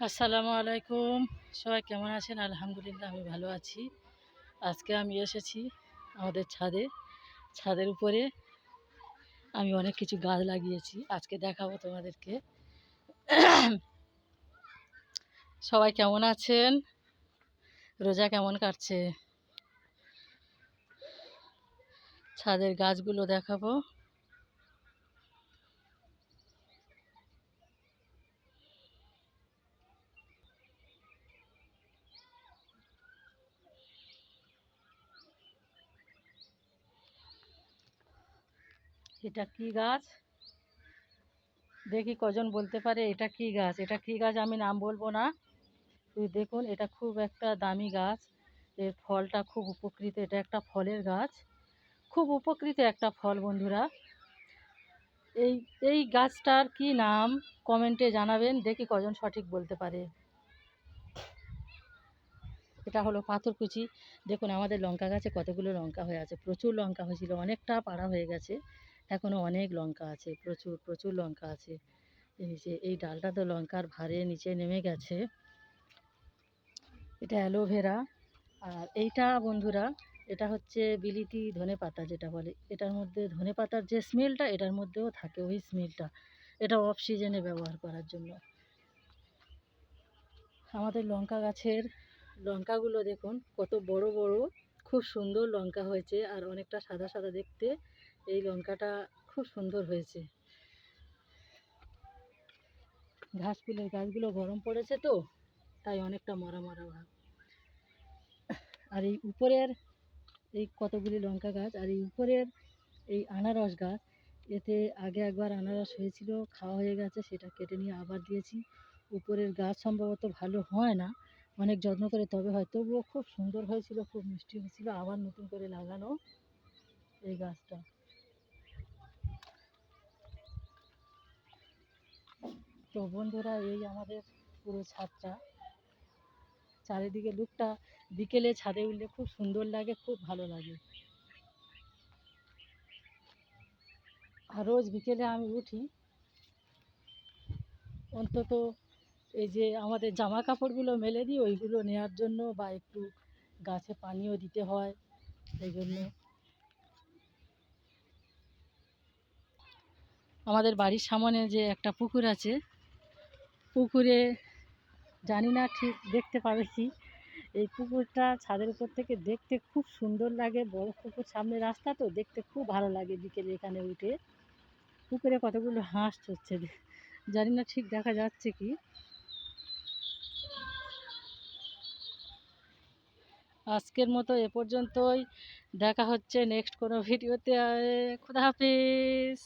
আসসালামু আলাইকুম। সবাই কেমন আছেন? আলহামদুলিল্লাহ, আমি ভালো আছি। আজকে আমি এসেছি আমাদের ছাদে। ছাদের উপরে আমি অনেক কিছু গাছ লাগিয়েছি। আজকে দেখাবো তোমাদেরকে। সবাই কেমন আছেন? রোজা কেমন কাটছে? ছাদের গাছগুলো দেখাবো। এটা কি গাছ? দেখি কজন বলতে পারে এটা কি গাছ? এটা কি গাছ আমি নাম বলব না। তুই দেখুন, এটা খুব একটা দামি গাছ। এর ফলটা খুব উপকৃত। এটা একটা ফলের গাছ। খুব উপকৃত একটা ফল, বন্ধুরা। এই এই গাছটার কি নাম কমেন্টে জানাবেন। দেখি কজন সঠিক বলতে পারে। এটা হলো পাথরকুচি দেখুন, আমাদের লঙ্কা গাছে কতগুলো লঙ্কা হয়ে আছে। প্রচুর লঙ্কা হয়েছিল। অনেকটা পাড়া হয়ে গেছে। এখনও অনেক লঙ্কা আছে, প্রচুর প্রচুর লঙ্কা আছে। এই যে, এই ডালটা তো লঙ্কার ভারে নিচে নেমে গেছে। এটা অ্যালোভেরা আর এইটা বন্ধুরা, এটা হচ্ছে বিলিতি ধনে পাতা যেটা বলে। এটার মধ্যে ধনে পাতার যে স্মেলটা এটার মধ্যেও থাকে ওই স্মেলটা এটা অফ সিজনে ব্যবহার করার জন্য। আমাদের লঙ্কা গাছের লঙ্কাগুলো দেখুন, কত বড় বড়, খুব সুন্দর লঙ্কা হয়েছে। আর অনেকটা সাদা সাদা দেখতে এই লঙ্কাটা খুব সুন্দর হয়েছে। ঘাস ফুলের গাছগুলো গরম পড়েছে তো, তাই অনেকটা মরা মরা ভাব। আর এই উপরের এই কতগুলি লঙ্কা গাছ, আর এই উপরের এই আনারস গাছ, এতে আগে একবার আনারস হয়েছিল, খাওয়া হয়ে গেছে, সেটা কেটে নিয়ে আবার দিয়েছি। উপরের গাছ সম্ভবত ভালো হয় না, অনেক যত্ন করে, তবে হয় তবুও খুব সুন্দর হয়েছিল, খুব মিষ্টি হয়েছিল, আবার নতুন করে লাগানো এই গাছটা। তো বন্ধুরা, এই আমাদের পুরো ছাদটা। চারিদিকে লুকটা বিকেলে ছাদে উঠলে খুব সুন্দর লাগে, খুব ভালো লাগে। আর রোজ বিকেলে আমি উঠি। অন্তত এই যে আমাদের জামা কাপড়গুলো মেলে দিই, ওইগুলো নেওয়ার জন্য বা একটু গাছে পানিও দিতে হয়, সেই জন্য। আমাদের বাড়ির সামনে যে একটা পুকুর আছে পুকুরে, জানি না ঠিক দেখতে পাবে কি এই পুকুরটা ছাদের উপর থেকে দেখতে খুব সুন্দর লাগে। বড় পুকুর সামনে রাস্তা তো, দেখতে খুব ভালো লাগে বিকেলে এখানে উঠে। পুকুরে কতগুলো হাঁস চড়ছে, জানি না ঠিক দেখা যাচ্ছে কি। আজকের মতো এ পর্যন্তই। দেখা হচ্ছে নেক্সট কোনো ভিডিওতে। খোদা হাফিজ।